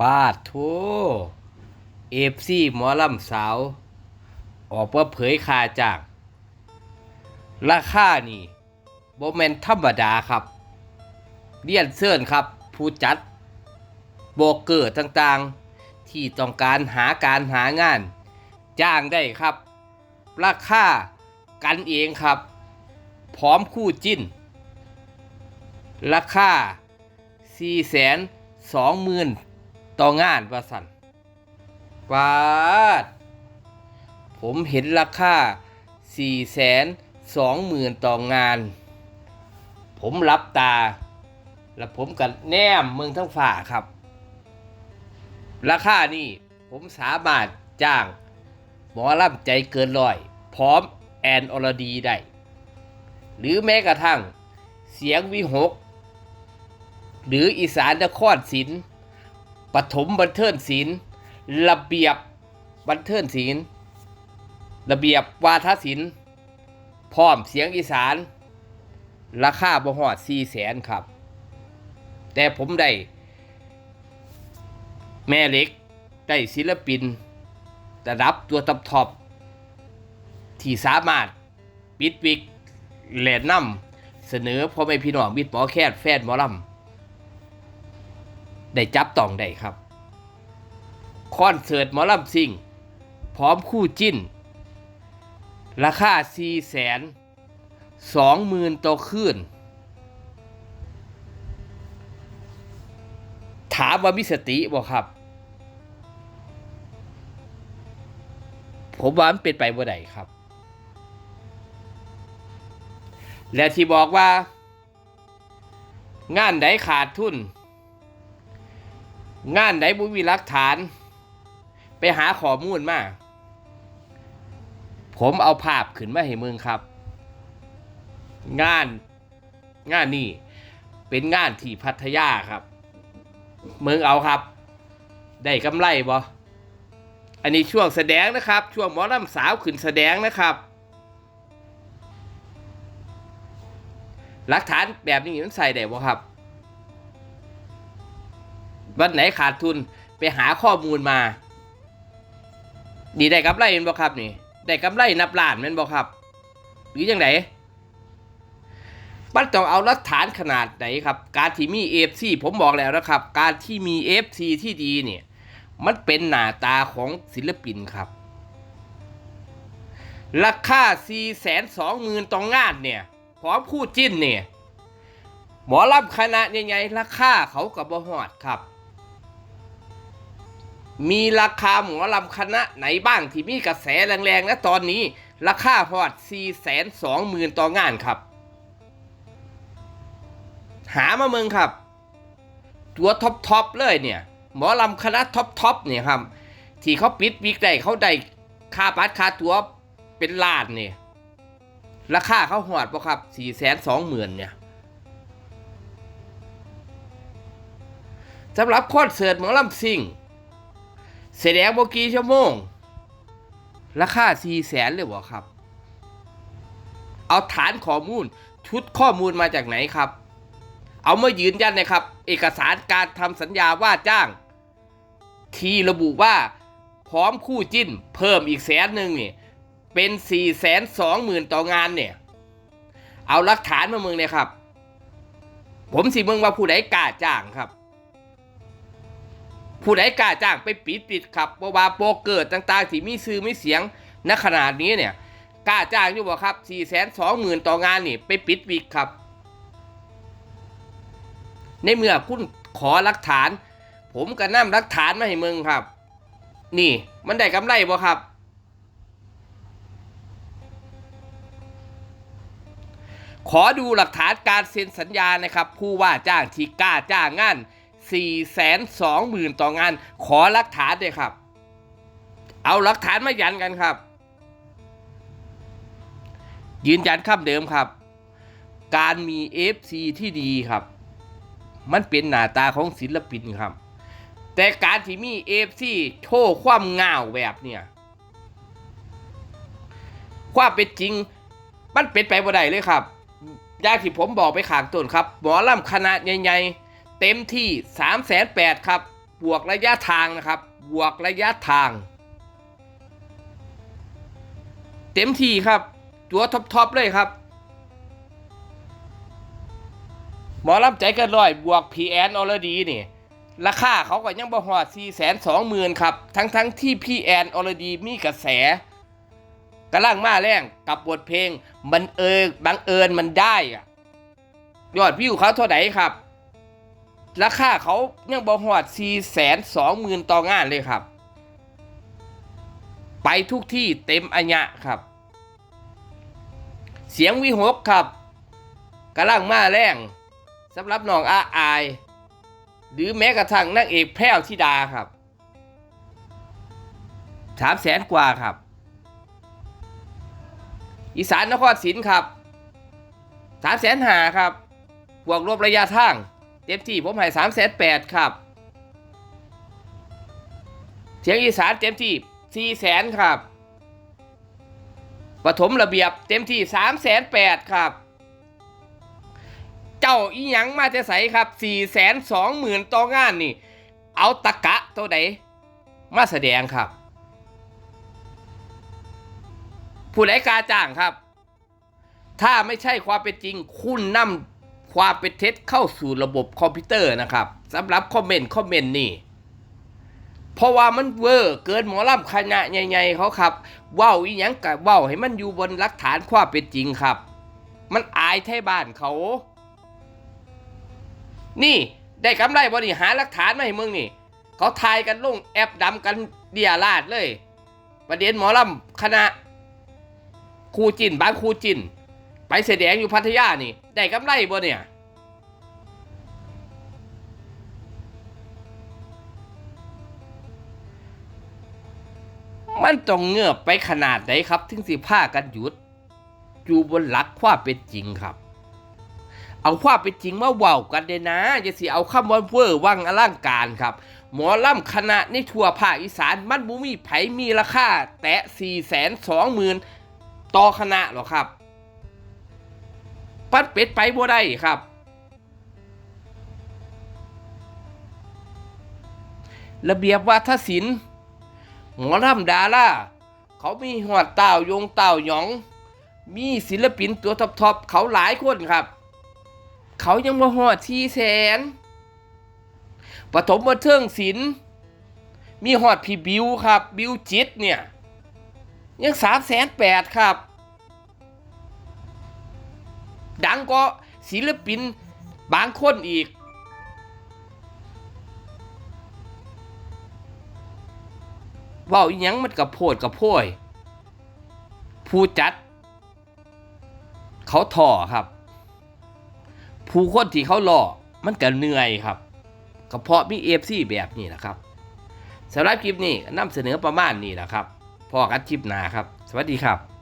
ปาดโทเอฟซีหมอลำสาว ออกมาเผยค่าจ้างราคานี่บ่แมนธรรมดาครับ เรียนเชิญครับ ผู้จัดโบรกเกอร์ต่างๆ ที่ต้องการหาการหางาน จ้างได้ครับ ราคากันเองครับ พร้อมคู่จิ้น ราคา4 2 0 0 0 0 ต่องานว่าสันปาด ผมเห็นราคา4 2 0 0 0 0ต่องาน ผมรับตา แล้วผมกันแนมเมืองทั้งฝ่าครับ ราคานี่ผมสามารถจ้าง หมอลำใจเกินร้อย พร้อมแอนอรดีได้ หรือแม้กระทั่งเสียงวิหก หรืออีสานนครศิลป์ ปฐมบันเทิงศิลป์ระเบียบบันเทิงศิลป์ระเบียบวาทศิลป์พร้อมเสียงอีสาน ราคาบ่หอด4แสนครับ แต่ผมได้ แม่เล็กได้ศิลปินระดับตัวท็อปทอปที่สามารถปิดวิกแหลนนำเสนอพ่อแม่พี่น้องมิตรหมอแคทแฟนหมอลำ ได้จับต้องได้ครับ คอนเสิร์ตหมอลำซิงพร้อมคู่จิ้น ราคา 4 แสนสองหมื่นต่อคืน ถามว่ามีสติบ่ครับ ผมว่ามันเป็นไปบ่ได้ครับ และที่บอกว่า งานใดขาดทุน งานใดบุมีหลักฐาน ไปหาข้อมูลมา ผมเอาภาพขึ้นมาให้มึงครับ งานงานนี้เป็นงานที่พัทยาครับมึงเอาครับ ได้กำไรบ่อันนี้ช่วงแสดงนะครับ ช่วงหมอลำสาวขึ้นแสดงนะครับ หลักฐานแบบนี้มันใส่ได้บ่ครับ วันไหนขาดทุนไปหาข้อมูลมา ดีได้กำไรแม่นบ่ครับนี่ ได้กำไรนับล้านแม่นบ่ครับ หรือยังไงมันต้องเอาหลักฐานขนาดไหนครับ การที่มี FC ผมบอกแล้วนะครับ การที่มี FC ที่ดีเนี่ย มันเป็นหน้าตาของศิลปินครับ ราคา4 2 0 0 0 0ต่องานเนี่ย พร้อมคู่จิ้นเนี่ย หมอลำคณะใหญ่ๆราคาเขากับบ่ฮอดครับ มีราคาหมอลำคณะไหนบ้างที่มีกระแสแรงๆนะตอนนี้ ราคาฮอด4 2 0 0 0 0ต่องานครับ หามาเมืองครับ ตัวท็อปท็อปเลยเนี่ย หมอลำคณะท็อปท็อปเนี่ยครับ ที่เขาปิดวิกได้เขาได้ค่าบัตรค่าตัวเป็นล้านเนี่ยราคาเขาหอดปะครับสี่แสนสองหมื่นเนี่ยสำหรับคอนเสิร์ตหมอลำซิ่ง แสดงโมกี่ชั่วโมง ราคาสี่แสนเลยวะครับ เอาฐานข้อมูล ชุดข้อมูลมาจากไหนครับ เอามายืนยันนะครับ เอกสารการทำสัญญาว่าจ้าง ที่ระบุว่าพร้อมคู่จิ้น เพิ่มอีกแสนหนึ่งนี่เป็นสี่แสนสองหมื่นต่องานเนี่ย เอาหลักฐานมาเมืองเนี่ยครับ ผมสิเมืองว่าผู้ใดกล้าจ้างครับ ผู้ใดกล้าจ้างไปปิดปิดครับเพราะว่าโปเกิดต่างๆที่มีซื้อมีเสียงณขนาดนี้เนี่ยกล้าจ้างอยู่บ่ครับสี่แสนสองหมื่นต่องานนี่ไปปิดวิกครับ ในเมื่อคุณขอหลักฐาน ผมก็นำหลักฐานมาให้มึงครับ นี่มันได้กำไรบ่ครับ ขอดูหลักฐานการเซ็นสัญญานะครับ ผู้ว่าจ้างที่กล้าจ้างงาน 4 2 0 0 0 0 ต่องาน ขอหลักฐานด้วยครับ เอาหลักฐานมายันกันครับ ยืนยันคำเดิมครับ การมี FC ที่ดีครับ มันเป็นหน้าตาของศิลปินครับ แต่การที่มี FC โชว์ความง่าวแบบเนี่ยความเป็นจริง มันเป็นไปบ่ได้เลยครับอย่างที่ผมบอกไปขางต้นครับ หมอลำคณะใหญ่ๆ เต็มที่3 8 0 0 0ครับ บวกระยะทางนะครับ บวกระยะทาง เต็มที่ครับ ตัวท็อปๆเลยครับ หมอลำใจกันร้อย บวกพีแอนออลดีนี่ ราคาเขาก็ยังบ่หอด4 2 0 0 0 0 ครับ ทั้งๆที่พีแอนออลดีมีกระแสกำลังมาแรงกับบทเพลง มันเอิงบังเอิญมันได้อะยอดวิวเขาเท่าไหร่ครับ ราคาเขายังบ่หอด4 2 0 0 0 0ต่องานเลยครับ ไปทุกที่เต็มอัญญะครับ เสียงวิหกครับกำลังมาแรงสำหรับน้องอาอาย หรือแม้กระทั่งนางเอกแพรวธิดาครับสามแสนกว่าครับ อีสานนครศรีครับสามแสนหาครับ บวกรวบระยะทาง เต็มที่ผมให้สามแสนแปดครับ เสียงอีสานเต็มที่สี่แสนครับปฐมระเบียบเต็มที่สามแสนแปดครับ เจ้าอีหยังมาจะใสครับสี่แสนสองหมื่นต่องานนี่ เอาตะกะตัวใดมาแสดงครับ ผู้ใดกาจ้างครับ ถ้าไม่ใช่ความเป็นจริง คุณนำ ความเป็นเท็จเข้าสู่ระบบคอมพิวเตอร์นะครับสำหรับคอมเมนต์คอมเมนต์นี่เพราะว่ามันเวอร์เกินหมอลำคณะใหญ่ๆเขาครับเว้าอีหยังกับเว้าให้มันอยู่บนหลักฐานความเป็นจริงครับ มันอายไทยบ้านเขา นี่ได้กำไรบริหารหลักฐานมาให้มึงนี่ เขาทายกันลงแอปดำกันเดียลาดเลย ประเด็นหมอลำคณะครูจินบางครูจิน ไปแสดงอยู่พัทยานี่ ได้กำไรบ่เนี่ย มันต้องเงือบไปขนาดไหนครับ ถึงสิผ้ากันหยุด อยู่บนหลักความเป็นจริงครับ เอาความเป็นจริงมาเว้ากันเดนะอย่าสิเอาคำว่าเวอร์วังอลังการครับ หมอล่ำคณะในทั่วภาคอีสานมันบุมีไผมีราคา แตะ4 2 0 0 0 0ต่อคณะหรอครับ ปัดเป็ดไปบ่ได้ครับ ระเบียบวัฒนศิลป์หมอลำดาราเขามีหอดเต่ายงเต่าหยอง มีศิลปินตัวท็อปๆเขาหลายคนครับ เขายังมาหอดที่แสนปฐมบันเทิงศิลป์มีหอดพี่บิวครับ บิวจิตเนี่ย ยังสามแสนแปดครับ ดังก็ศิลปินบางคนอีก เว่าอีหยังมันกับโพดกับโพยผู้จัด เขาถ่อครับ ผู้คนที่เขาหล่อมันก็เหนื่อยครับก็เพราะมีเอฟซีแบบนี้นะครับสำหรับคลิปนี้นำเสนอประมาณนี้นะครับพอกันคลิปหนาครับ สวัสดีครับ